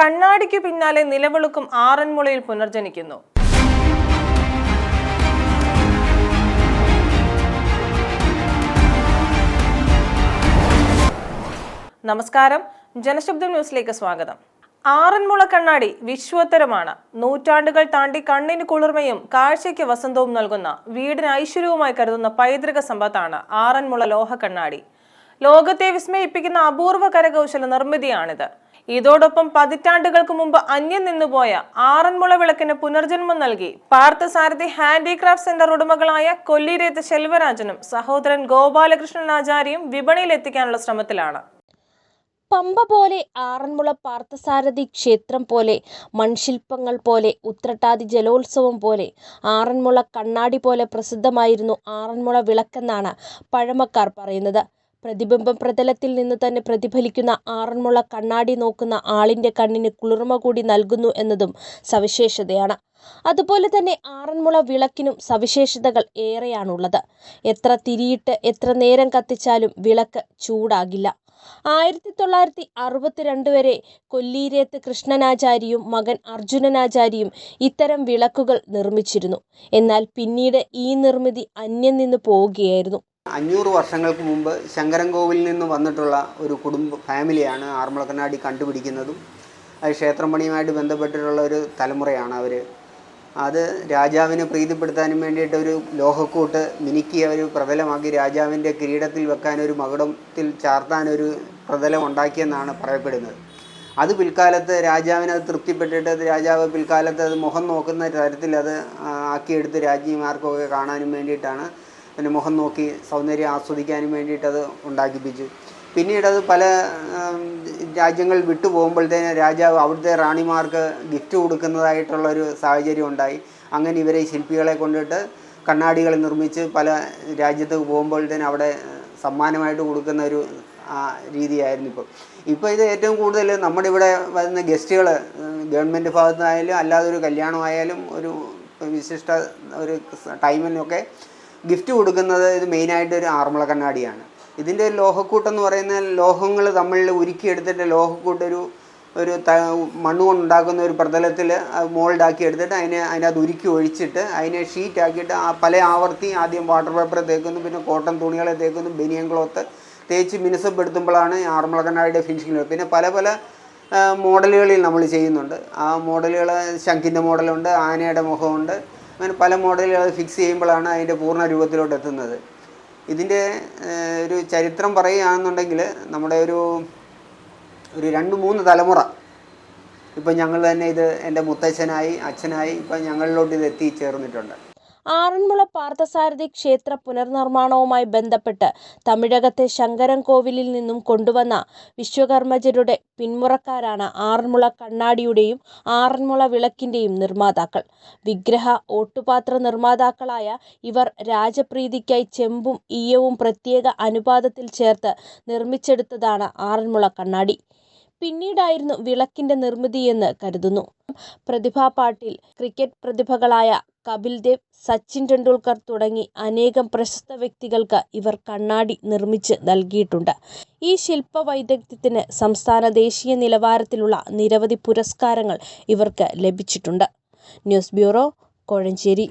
കണ്ണാടിക്ക് പിന്നാലെ നിലവിളക്കും ആറന്മുളയിൽ പുനർജനിക്കുന്നു. നമസ്കാരം. ജനശബ്ദ ന്യൂസിലേക്ക് സ്വാഗതം. ആറന്മുള കണ്ണാടി വിശ്വോത്തരമാണ്. നൂറ്റാണ്ടുകൾ താണ്ടി കണ്ണിന് കുളിർമയും കാഴ്ചയ്ക്ക് വസന്തവും നൽകുന്ന വീടിന് ഐശ്വര്യവുമായി കരുതുന്ന പൈതൃക സമ്പത്താണ് ആറന്മുള ലോഹ കണ്ണാടി. ലോകത്തെ വിസ്മയിപ്പിക്കുന്ന അപൂർവ കരകൗശല നിർമ്മിതിയാണിത്. ഇതോടൊപ്പം പതിറ്റാണ്ടുകൾക്ക് മുമ്പ് അന്യം നിന്നുപോയ ആറന്മുള വിളക്കിന് പുനർജന്മം നൽകി പാർത്ഥസാരഥി ഹാൻഡിക്രാഫ്റ്റ് സെന്റർ ഉടമകളായ കൊല്ലിരേത്ത് ശെൽവരാജനും സഹോദരൻ ഗോപാലകൃഷ്ണൻ ആചാര്യയും വിപണിയിൽ എത്തിക്കാനുള്ള ശ്രമത്തിലാണ്. പമ്പ പോലെ ആറന്മുള പാർത്ഥസാരഥി ക്ഷേത്രം പോലെ മൺശില്പങ്ങൾ പോലെ ഉത്രട്ടാതി ജലോത്സവം പോലെ ആറന്മുള കണ്ണാടി പോലെ പ്രസിദ്ധമായിരുന്നു ആറന്മുള വിളക്കെന്നാണ് പഴമക്കാർ പറയുന്നത്. പ്രതിബിംബം പ്രതലത്തിൽ നിന്ന് തന്നെ പ്രതിഫലിക്കുന്ന ആറന്മുള കണ്ണാടി നോക്കുന്ന ആളിന്റെ കണ്ണിന് കുളിർമ കൂടി നൽകുന്നു എന്നതും സവിശേഷതയാണ്. അതുപോലെ തന്നെ ആറന്മുള വിളക്കിനും സവിശേഷതകൾ ഏറെയാണുള്ളത്. എത്ര തിരിയിട്ട് എത്ര നേരം കത്തിച്ചാലും വിളക്ക് ചൂടാകില്ല. ആയിരത്തി തൊള്ളായിരത്തി അറുപത്തിരണ്ട് വരെ കൊല്ലീരേത്ത് കൃഷ്ണനാചാരിയും മകൻ അർജുനനാചാരിയും ഇത്തരം വിളക്കുകൾ നിർമ്മിച്ചിരുന്നു. എന്നാൽ പിന്നീട് ഈ നിർമ്മിതി അന്യം നിന്ന് പോവുകയായിരുന്നു. അഞ്ഞൂറ് വർഷങ്ങൾക്ക് മുമ്പ് ശങ്കരൻകോവിലിൽ നിന്ന് വന്നിട്ടുള്ള ഒരു കുടുംബ ഫാമിലിയാണ് ആറന്മുളക്കണ്ണാടി കണ്ടുപിടിക്കുന്നതും അത് ക്ഷേത്രം പണിയുമായിട്ട് ബന്ധപ്പെട്ടിട്ടുള്ള ഒരു തലമുറയാണ് അവർ അത് രാജാവിനെ പ്രീതിപ്പെടുത്താനും വേണ്ടിയിട്ട് ഒരു ലോഹക്കൂട്ട് മിനുക്കി അവർ പ്രതലമാക്കി രാജാവിന്റെ കിരീടത്തിൽ വെക്കാൻ ഒരു മകുടത്തിൽ ചാർത്താൻ ഒരു പ്രതലം ഉണ്ടാക്കിയെന്നാണ് പറയപ്പെടുന്നത്. അത് പിൽക്കാലത്ത് രാജാവിന് അത് തൃപ്തിപ്പെട്ടിട്ട് രാജാവ് പിൽക്കാലത്ത് അത് മുഖം നോക്കുന്ന തരത്തിൽ അത് ആക്കിയെടുത്ത് രാജ്ഞിമാർക്കൊക്കെ കാണാനും വേണ്ടിയിട്ടാണ് പിന്നെ മുഖം നോക്കി സൗന്ദര്യം ആസ്വദിക്കാനും വേണ്ടിയിട്ടത് ഉണ്ടാക്കിപ്പിച്ചു പിന്നീട് അത് പല രാജ്യങ്ങൾ വിട്ടു പോകുമ്പോഴത്തേന് രാജാവ് അവിടുത്തെ റാണിമാർക്ക് ഗിഫ്റ്റ് കൊടുക്കുന്നതായിട്ടുള്ളൊരു സാഹചര്യം ഉണ്ടായി. അങ്ങനെ ഇവരെ ശില്പികളെ കൊണ്ടിട്ട് കണ്ണാടികൾ നിർമ്മിച്ച് പല രാജ്യത്ത് പോകുമ്പോഴത്തേന് അവിടെ സമ്മാനമായിട്ട് കൊടുക്കുന്ന ഒരു രീതിയായിരുന്നു ഇപ്പോൾ ഇപ്പോൾ ഇത് ഏറ്റവും കൂടുതൽ നമ്മുടെ ഇവിടെ വരുന്ന ഗസ്റ്റുകൾ ഗവൺമെന്റ് ഭാഗത്തുനിന്നായാലും അല്ലാതെ ഒരു കല്യാണമായാലും ഒരു വിശിഷ്ട ഒരു ടൈമിനൊക്കെ ഗിഫ്റ്റ് കൊടുക്കുന്നത് ഇത് മെയിനായിട്ട് ഒരു ആറന്മുള കണ്ണാടിയാണ്. ഇതിന്റെ ലോഹക്കൂട്ടെന്ന് പറയുന്ന ലോഹങ്ങൾ തമ്മിൽ ഉരുക്കിയെടുത്തിട്ട് ലോഹക്കൂട്ട് ഒരു ഒരു ത മണ്ണ് കൊണ്ടുണ്ടാക്കുന്ന ഒരു പ്രതലത്തിൽ മോൾഡാക്കി എടുത്തിട്ട് അതിനെ അതിനകത്ത് ഉരുക്കി ഒഴിച്ചിട്ട് അതിനെ ഷീറ്റ് ആക്കിയിട്ട് ആ പല ആവർത്തി ആദ്യം വാട്ടർ പേപ്പർ തേക്കുന്നു പിന്നെ കോട്ടൺ തുണികളെ തേക്കുന്നു ബനിയൻ ക്ലോത്ത് തേച്ച് മിനുസപ്പെടുത്തുമ്പോഴാണ് ഈ ആറന്മുള കണ്ണാടിയുടെ ഫിനിഷിങ് പിന്നെ പല പല മോഡലുകളിൽ നമ്മൾ ചെയ്യുന്നുണ്ട്. ആ മോഡലുകൾ ശംഖിന്റെ മോഡലുണ്ട് ആനയുടെ മുഖമുണ്ട് അങ്ങനെ പല മോഡലുകൾ അത് ഫിക്സ് ചെയ്യുമ്പോഴാണ് അതിന്റെ പൂർണ രൂപത്തിലോട്ട് എത്തുന്നത്. ഇതിന്റെ ഒരു ചരിത്രം പറയുകയാണെന്നുണ്ടെങ്കിൽ നമ്മുടെ ഒരു ഒരു രണ്ട് മൂന്ന് തലമുറ. ഇപ്പം ഞങ്ങൾ തന്നെ ഇത് എന്റെ മുത്തച്ഛനായി അച്ഛനായി ഇപ്പം ഞങ്ങളിലോട്ട് ഇത് എത്തിച്ചേർന്നിട്ടുണ്ട്. ആറന്മുള പാർത്ഥസാരഥി ക്ഷേത്ര പുനർനിർമ്മാണവുമായി ബന്ധപ്പെട്ട് തമിഴകത്തെ ശങ്കരൻ കോവിലിൽ നിന്നും കൊണ്ടുവന്ന വിശ്വകർമ്മജരുടെ പിന്മുറക്കാരാണ് ആറന്മുള കണ്ണാടിയുടെയും ആറന്മുള വിളക്കിന്റെയും നിർമ്മാതാക്കൾ. വിഗ്രഹ ഓട്ടുപാത്ര നിർമ്മാതാക്കളായ ഇവർ രാജപ്രീതിക്കായി ചെമ്പും ഈയവും പ്രത്യേക അനുപാതത്തിൽ ചേർത്ത് നിർമ്മിച്ചെടുത്തതാണ് ആറന്മുള കണ്ണാടി. പിന്നീടായിരുന്നു വിളക്കിന്റെ നിർമ്മിതിയെന്ന് കരുതുന്നു. പ്രതിഭാ പാട്ടിൽ ക്രിക്കറ്റ് പ്രതിഭകളായ കപിൽ ദേവ് സച്ചിൻ ടെണ്ടുൽക്കർ തുടങ്ങി അനേകം പ്രശസ്ത വ്യക്തികൾക്ക് ഇവർ കണ്ണാടി നിർമ്മിച്ച് നൽകിയിട്ടുണ്ട്. ഈ ശില്പ വൈദഗ്ധ്യത്തിന് സംസ്ഥാന ദേശീയ നിലവാരത്തിലുള്ള നിരവധി പുരസ്കാരങ്ങൾ ഇവർക്ക് ലഭിച്ചിട്ടുണ്ട്. News bureau Kozhencherry.